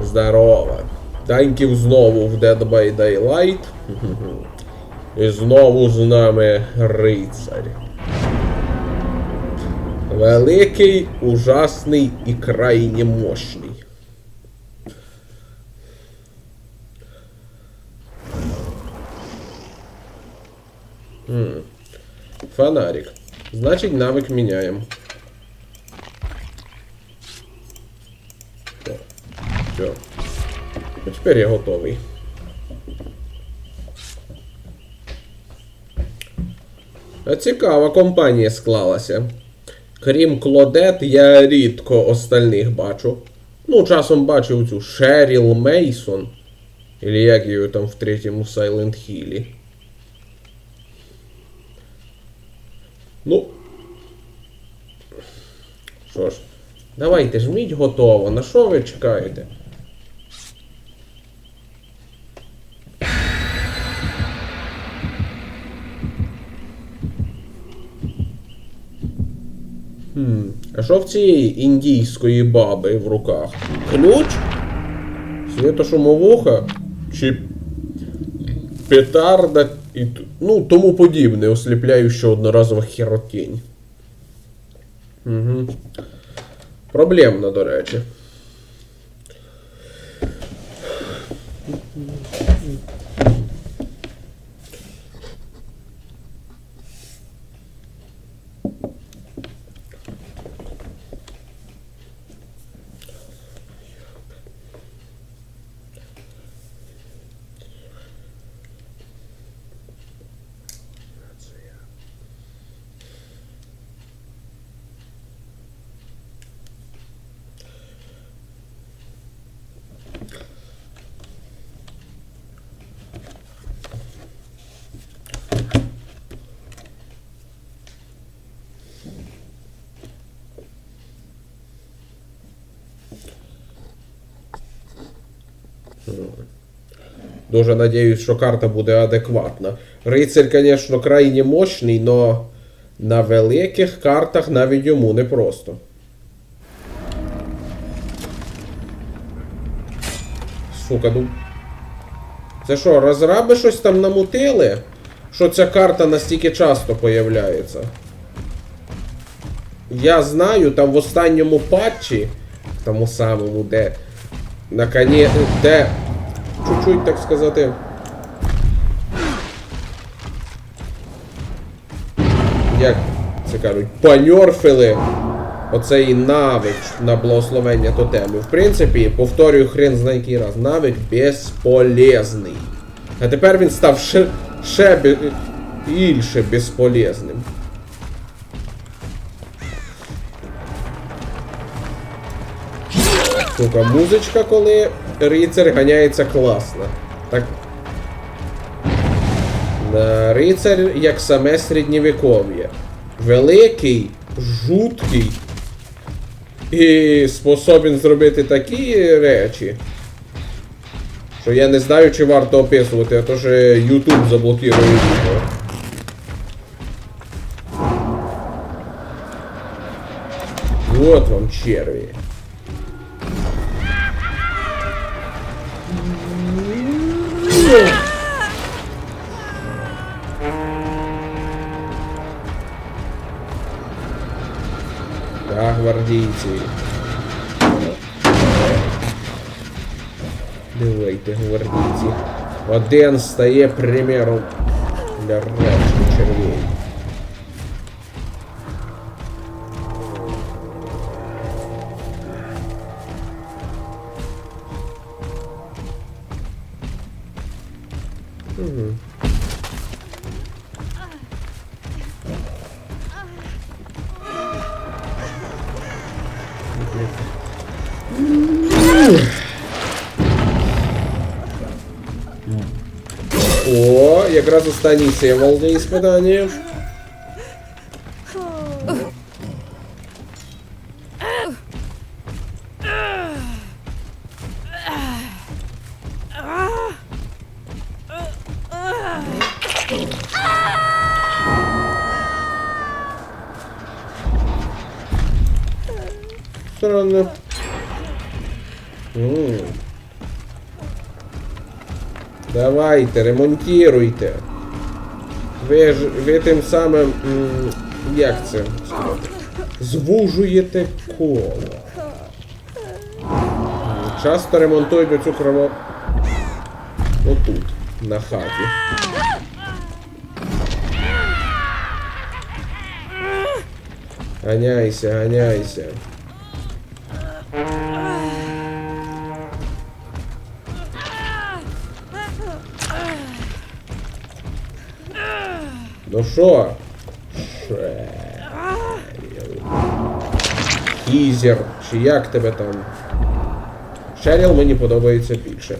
Здорово. Танків знову в Dead by Daylight. І знову з нами рицарь. Великий, ужасний і крайне мощний. Фонарик. Значить, навик міняємо. Тепер я готовий. Цікава компанія склалася. Крім Клодет, я рідко остальних бачу. Ну, часом бачив цю Шеріл Мейсон. Или як її там в третьому Silent Hill. Ну. Що ж, давайте жміть готово. На що ви чекаєте? Хм, а що в цієї індійської баби в руках? Ключ? Світошумовуха? Чи петарда і ну, тому подібне, осліпляюча одноразова хіротінь. Угу. Проблемно, до речі. Дуже надіюсь, що карта буде адекватна. Рицарь, звісно, крайне мощний, но на великих картах навіть йому непросто. Сука, ну. Це що, розраби щось там намутили? Що ця карта настільки часто появляється? Я знаю, там в останньому патчі, в тому самому, де. Наконець, де чуть-чуть, так сказати. Як це кажуть, поньорфили оцей навик на благословення тотему. В принципі, повторюю хрен знає який раз, навик безполезний. А тепер він став ще, ще більше безполезним. Сука, музичка, коли рицар ганяється класна. Так. Рицар як саме середньовіков'я. Великий, жуткий. І способен зробити такі речі. Що я не знаю, чи варто описувати, а то ж YouTube заблокує відео. Вот вам черви. Да, гвардійці. Давайте, гвардійці. Один стає примером для решти червей. О, якраз останній волне для іспитання. Давайте, ремонтируйте. Ви ж ви тим самим. як це? Звужуєте коло. Часто ремонтують оцю крово. Отут, на хаті. Ганяйся, ганяйся. Ну що? Шеріл. Хізер, чи як тебе там? Шеріл мені подобається більше.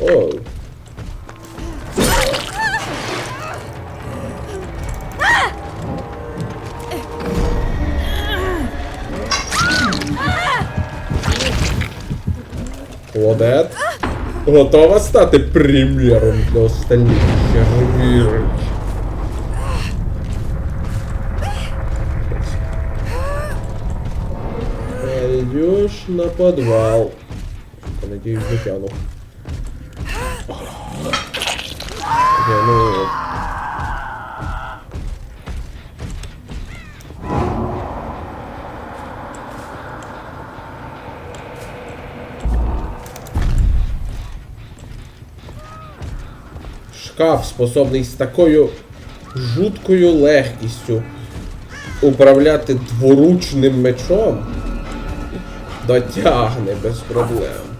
О. Клодет. Готова стати приміром для остальних. Я ж на подвал. Я надеюсь, дотяну. Я, ну... Шкаф способний з такою жуткою легкістю управляти дворучним мечом. Дотягне без проблем.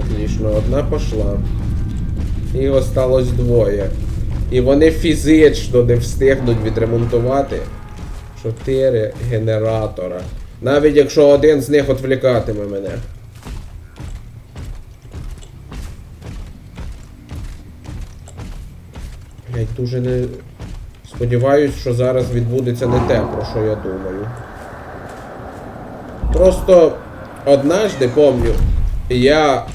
Отлично, одна пошла. І осталось двоє. І вони фізично не встигнуть відремонтувати чотири генератора. Навіть якщо один з них відвлікатиме мене. Блять, дуже не. Сподіваюсь, що зараз відбудеться не те, про що я думаю. Просто однажды помню, я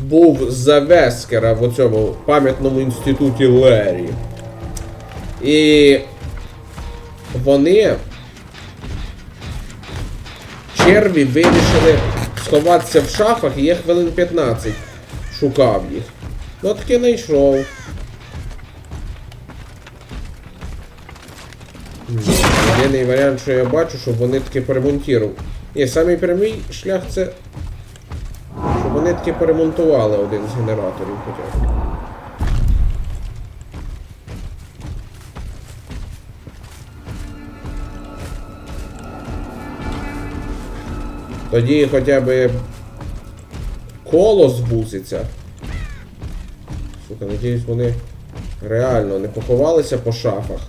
був за Вескера в цьому пам'ятному інституті Лері. І вони черві вирішили сховатися в шафах, і я хвилин 15 шукав їх. Ну таки знайшов. М, Єдиний варіант, що я бачу, щоб вони таки поремонтували. Ні, самий прямий шлях це. Щоб вони таки поремонтували один з генераторів хоча б. Тоді хоча б коло збуситься. Сука, надіюсь, вони реально не поховалися по шафах.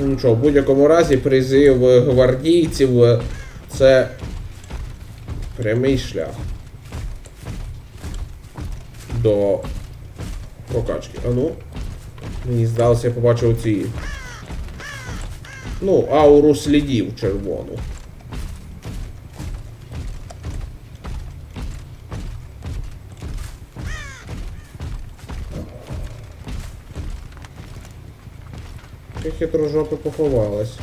Ну нічого, в будь-якому разі призив гвардійців це прямий шлях до прокачки. А ну. Мені здалося, я побачив ці. Ну, ауру слідів червону. Ти хитрожопи поховалась.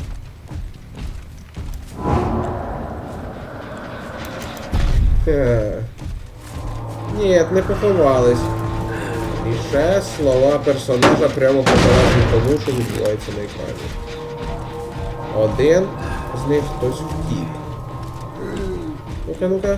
Ні, не поховались. І ще слова персонажа прямо показують тому, що відбувається на екрані. Один з них хтось втік. Ну-ка, ну-ка.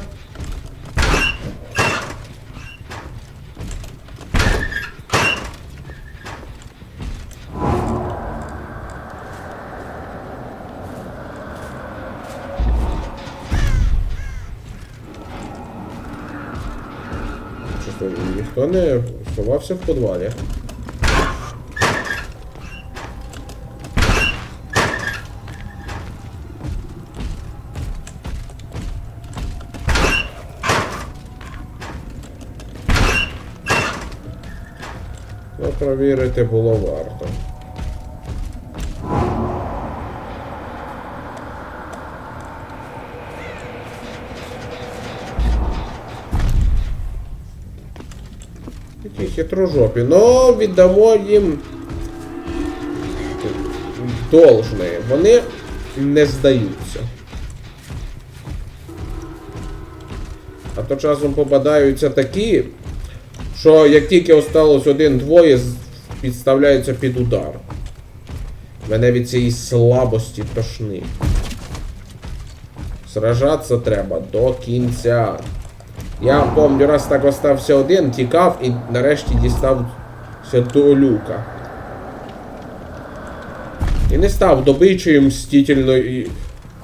Ніхто не ховався в підвалі? Ну, провірити було варто. Хитрожопі. Ну, віддамо їм должне. Вони не здаються. А то часом попадаються такі, що як тільки осталось один-двоє, підставляються під удар. Мене від цієї слабості тошнить. Сражатися треба до кінця. Я пам'ятаю, раз так остався один, тікав і нарешті дістався до люка. І не став добичею мстительної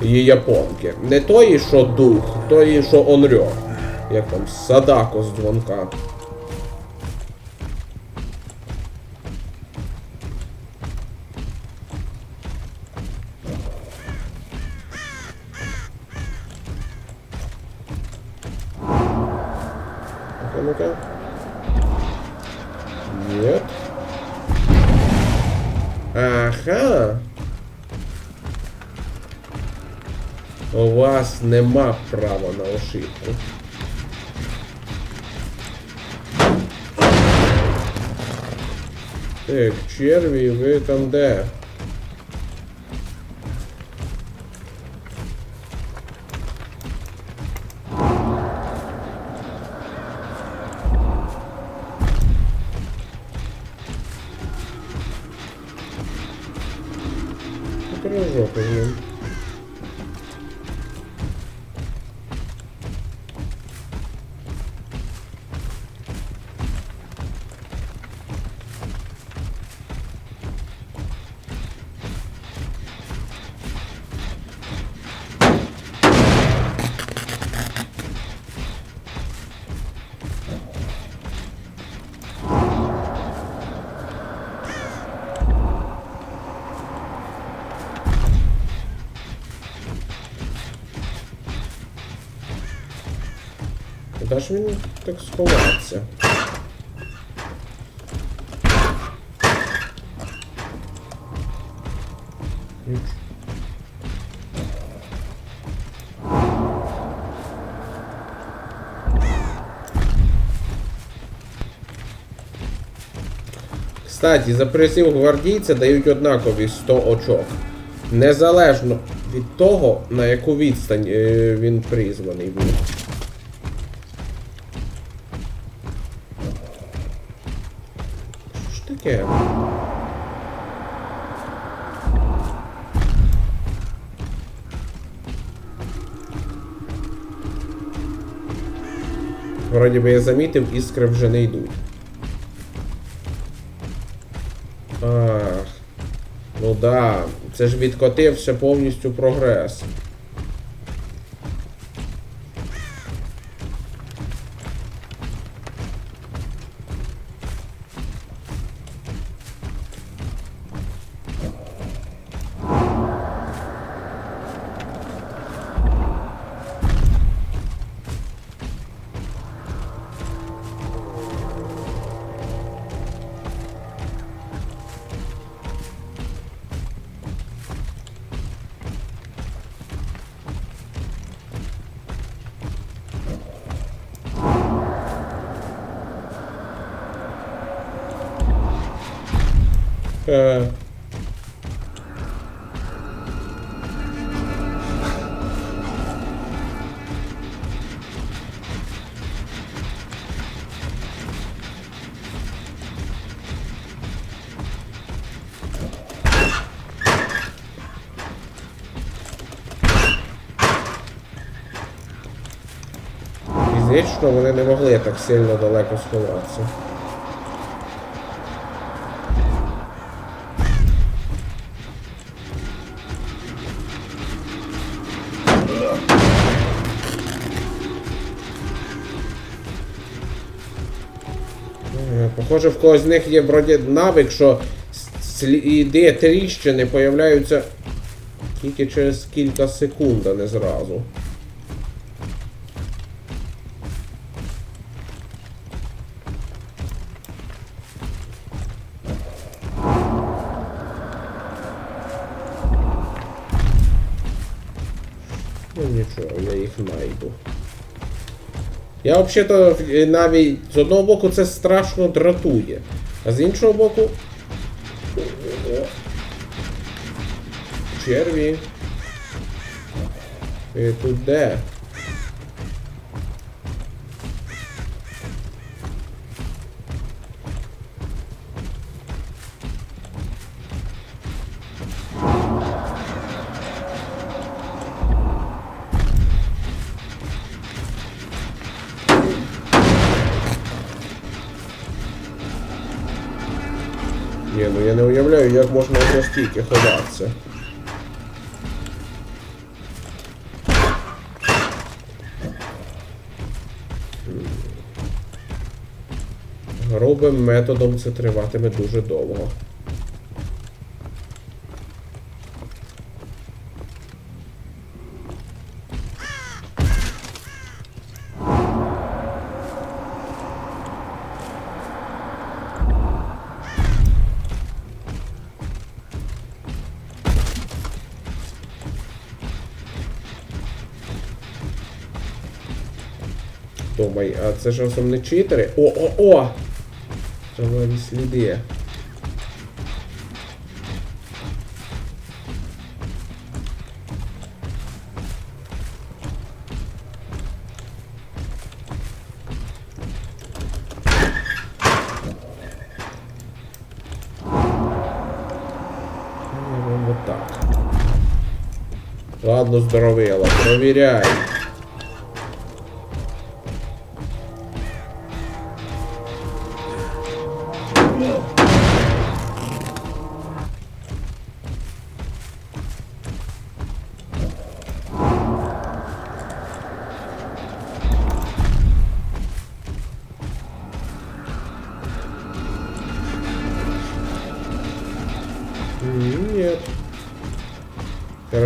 японки. Не тої, що дух, тої, що онрьо. Як там, Садако з дзвонка. Ну-ка. Нет. Ага. У вас нема права на ошибку. Так, черві, ви там де? 这个有回音。Ж він так? Ніч. Кстати, за призив гвардійця дають однакові 100 очок. Незалежно від того, на яку відстань е, він призваний був. Вроді би я замітив, іскри вже не йдуть. Ах. Ну да, це ж відкотився повністю прогрес. Фізично вони не могли так сильно далеко сховатися. Е, Похоже, в когось з них є вроді навик, що сліди тріщини появляються тільки через кілька секунд, а не зразу. Я взагалі-то е, навіть з одного боку це страшно дратує, а з іншого боку. Черві. І тут де? Не уявляю, як можна настільки ховатися. Грубим методом це триватиме дуже довго. Думай, а це ж разом не читери. О, о, о! Травові сліди. Ладно, здоровела, провіряй.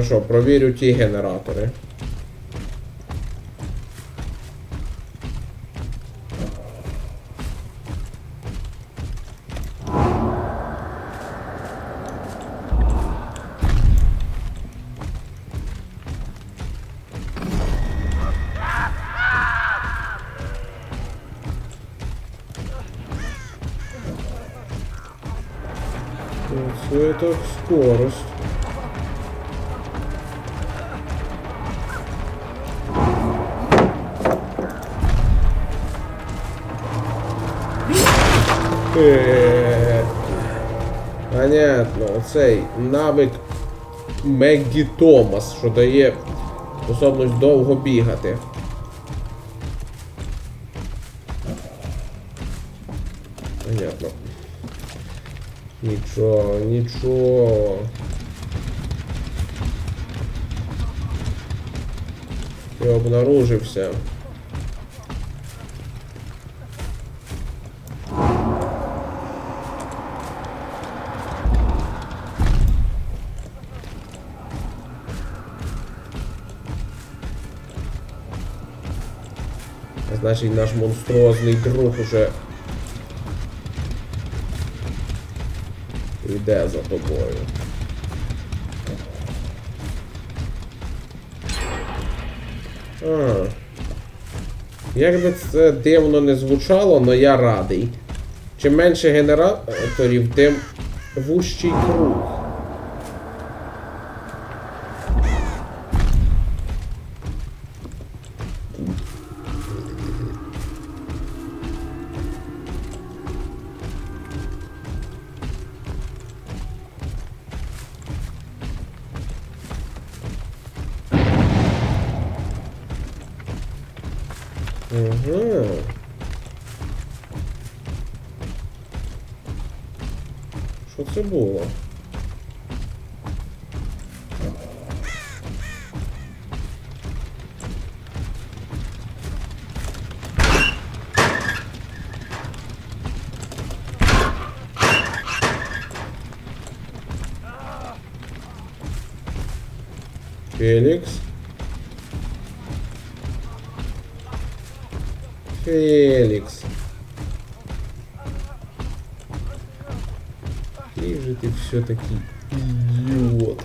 Хорошо, проверю ті генератори. Скорость. Понятно, оцей навик Меггі Томас, що дає способність довго бігати. Понятно. Нічого, нічого. Ти обнаружився. Значить наш монструозний друг уже йде за тобою. А. Як би це дивно не звучало, але я радий. Чим менше генераторів, тим вущий круг. Ага. Що це було? Феликс. Феликс. какие же ты все-таки идиот.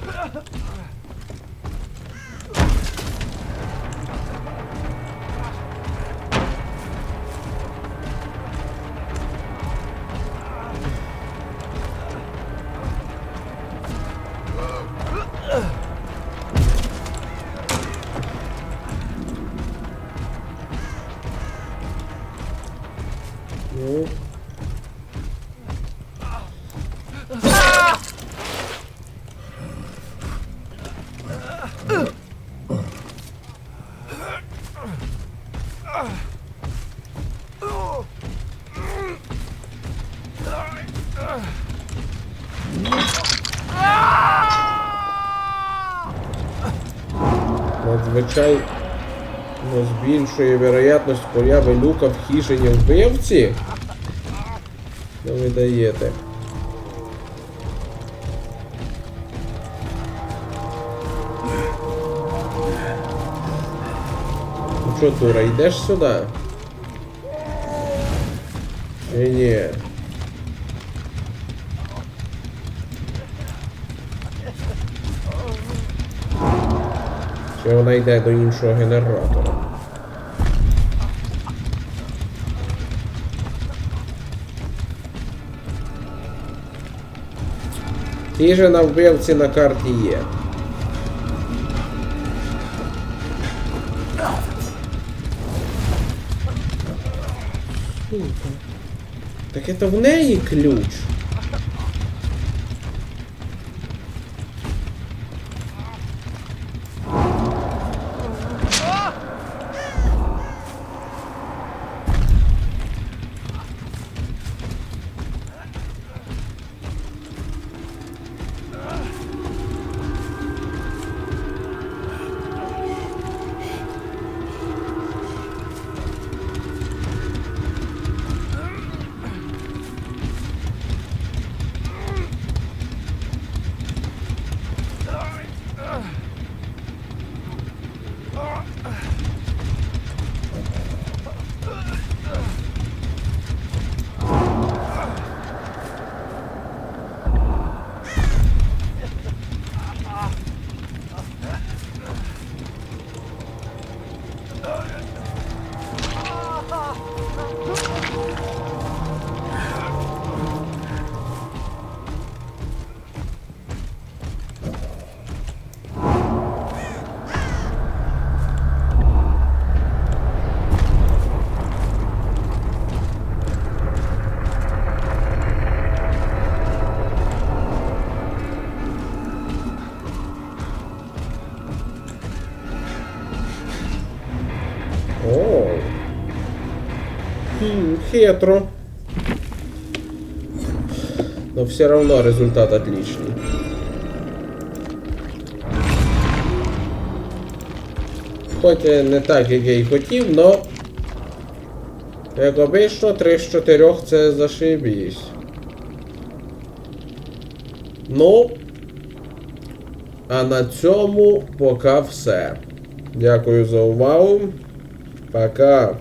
Надзвичайно збільшує вероятність появи люка в хижині вбивці. Ну ви даєте. Ну що, дура, йдеш сюди? Чи ні? Чи вона йде до іншого генератора? Хижина вбивці на карті є. Сука. Так это в неї ключ. Хитро. Но все равно результат отличный. Хоч не так, як я й хотів, но... Як обично, 3 з 4 це зашибісь. Ну. А на цьому поки все. Дякую за увагу. Пока.